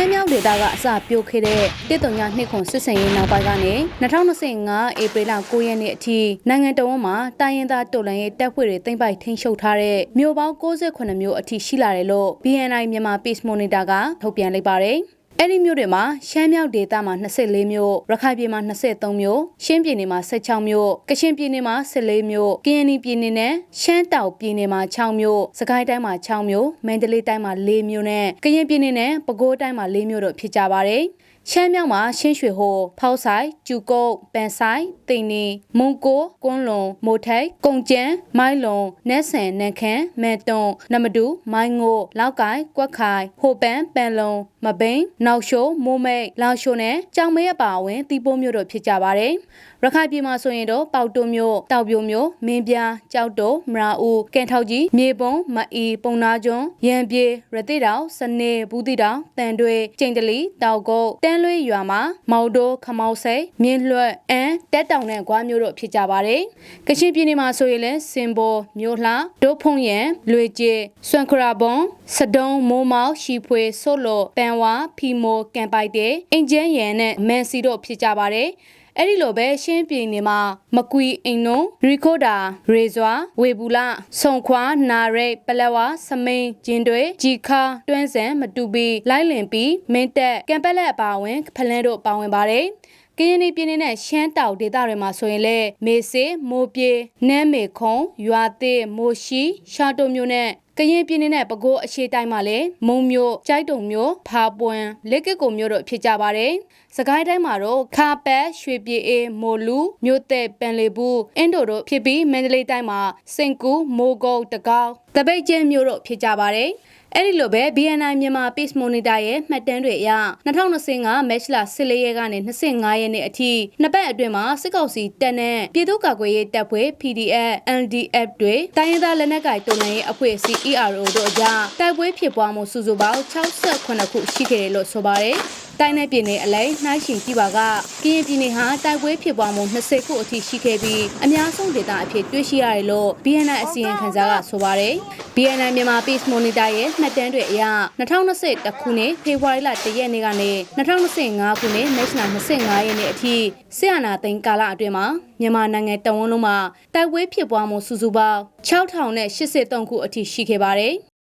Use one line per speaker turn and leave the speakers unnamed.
မ်းမြောက်ဒေသကအစပြိုခဲ့တဲ့တစ်တုံညနှစ်ခွန်စစ်စင်ရေးနောက်ပိုင်းကနေ2025ဧပြီလ9ရက်နေ့အထိနိုင်ငံတော်ဝန်မှာတိုင်းရင်းသားတော်လှန်ရေးတပ်ဖွဲ့တွေတင်ပိုက်ထိန်းချုပ်ထားတဲ့မြို့ပေါင်း68မြို့အထိရှိလာတယ်လို့ BNI မြန်မာ Peace Monitor ကထုတ်ပြန်လိုက်ပါတယ်။ အဲ့ဒီမြို့တွေမှာရှမ်းမြောက်ဒေသမှာ24မြို့ရခိုင်ပြည်မှာ23မြို့ရှမ်းပြည်နယ်မှာ16မြို့ကချင်ပြည်နယ်မှာ14မြို့ကရင်ပြည်နယ်နဲ့ရှမ်းတောင်ပြည်နယ်မှာ6မြို့စကိုင်းတိုင်းမှာ6မြို့မန္တလေးတိုင်းမှာ4မြို့နဲ့ကရင်ပြည်နယ်နဲ့ပဲခူးတိုင်းမှာ4မြို့တို့ဖြစ်ကြပါတယ် ရှမ်းမြောက်မှာရှင်းရွှေဟိုဖောက်ဆိုင်ကျူကုတ်ပန်ဆိုင်တိန်နီမုံကိုကွန်းလွန်မိုထိုက်ကုံကျန်းမိုင်းလွန်နက်ဆန်နန်ခမ်းမဲတွန်နမဒူမိုင်းငိုလောက်ကိုင်ကွက်ခိုင်ဟိုပန်ပန်လုံမဘိန်နောက်ရှိုးမိုးမိတ်လောင်ရှိုးနဲ့ကြောင်မဲအပါအဝင်တီပိုးမျိုးတို့ဖြစ်ကြပါတယ်ရခိုင်ပြည်မှာဆိုရင်တော့ပေါတုံမျိုးတောက်ပြိုမျိုးမင်းပြားကြောက်တုံမရာဦးကင်ထောက်ကြီးမြေပုံမအီပုံနာကျွန်းရန်ပြေရတိတောင်စနေဘူးတိတောင်တန်တွေကျိန်တလီတောက်ကုတ်တန်းလွေးရွာမှာမော်ဒိုခမောက်စိတ်မြင်းလွှတ်အန်တက်တောင်နဲ့ဂွားမျိုးတို့ဖြစ်ကြပါတယ်ကချင်ပြည်နယ်မှာဆိုရင်လည်းစင်ဘောမျိုးလှဒိုးဖုံရန်လွေကျေစွန်ခရာဘွန်စဒုံမိုးမောက်ရှီဖွေဆို့လိုပန်ဝါဖီမိုကန်ပိုက်တဲ့အင်ဂျန်ရန်နဲ့မန်စီတို့ဖြစ်ကြပါတယ် အဲ့ဒီလိုပဲရှင်းပြည်နယ်မှာမကွီအင်နုံရီခိုဒါရေဇွာဝေဘူးလဆုံခွာနာရိတ်ပလက်ဝါစမိန်ဂျင်တွေဂျီခါတွန်းစံမတူပီလိုက်လင်ပီမင်းတက်ကံပက်လက်အပါဝင်ဖလန်းတို့ပါဝင်ပါတယ်ကရင်ပြည်နယ်နဲ့ရှမ်းတောင်ဒေသတွေမှာဆိုရင်လေမေစေမိုးပြေနမ်းမေခုံရွာသေးမိုရှိရှာတုံမျိုးနဲ့ ကရင်ပြည်နယ်နဲ့ပဲခူးအရှေ့တိုင်းမှာလည်းမုံမျိုးကြိုက်တုံမျိုးဖာပွန်လက်ကစ်ကိုမျိုးတို့ဖြစ်ကြပါတယ်။စကိုင်းတိုင်းမှာတော့ခါပက်ရွှေပြည်အေးမိုလူမြို့သက်ပန်လီဘူးအင်းဒိုတို့ဖြစ်ပြီးမန္တလေးတိုင်းမှာစင်ကူမိုးကုတ်တကောက်တပိတ်ကျင်းမျိုးတို့ဖြစ်ကြပါတယ်။ အဲ့ဒီလိုပဲ BNI မြန်မာ Peace Monitor ရဲ့မှတ်တမ်းတွေအရ2025 Match လ14ရက်ကနေ25ရက်နေ့အထိနှစ်ပတ်အတွင်းမှာစစ်ကောင်စီတပ်နဲ့ပြည်သူ့ကာကွယ်ရေးတပ်ဖွဲ့ PDF, LDF တွေတိုင်းရင်းသားလက်နက်ကိုင်တော်လှန်ရေးအဖွဲ့အစည်း ERO တို့အကြားတိုက်ပွဲဖြစ်ပွားမှုစုစုပေါင်း68ခုရှိခဲ့တယ်လို့ဆိုပါတယ်။ တိုင်းနယ်ပြည်နယ်အလဲနှိုင်းရှင်ကြည့်ပါကကရင်ပြည်နယ်ဟာတိုက်ပွဲဖြစ်ပွားမှု20ခုအထိရှိခဲ့ပြီးအများဆုံးဒေသအဖြစ်တွေ့ရှိရတယ်လို့ BNI အစီရင်ခံစာကဆိုပါတယ်။ BNI မြန်မာ Peace Monitor ရဲ့မှတ်တမ်းတွေအရ2021ခုနှစ်ဖေဖော်ဝါရီလ1ရက်နေ့ကနေ2025ခုနှစ်မတ်လ25ရက်နေ့အထိဆီယနာသိန်းကာလအတွင်းမှာမြန်မာနိုင်ငံတဝန်းလုံးမှာတိုက်ပွဲဖြစ်ပွားမှုစုစုပေါင်း6083ခုအထိရှိခဲ့ပါတယ်။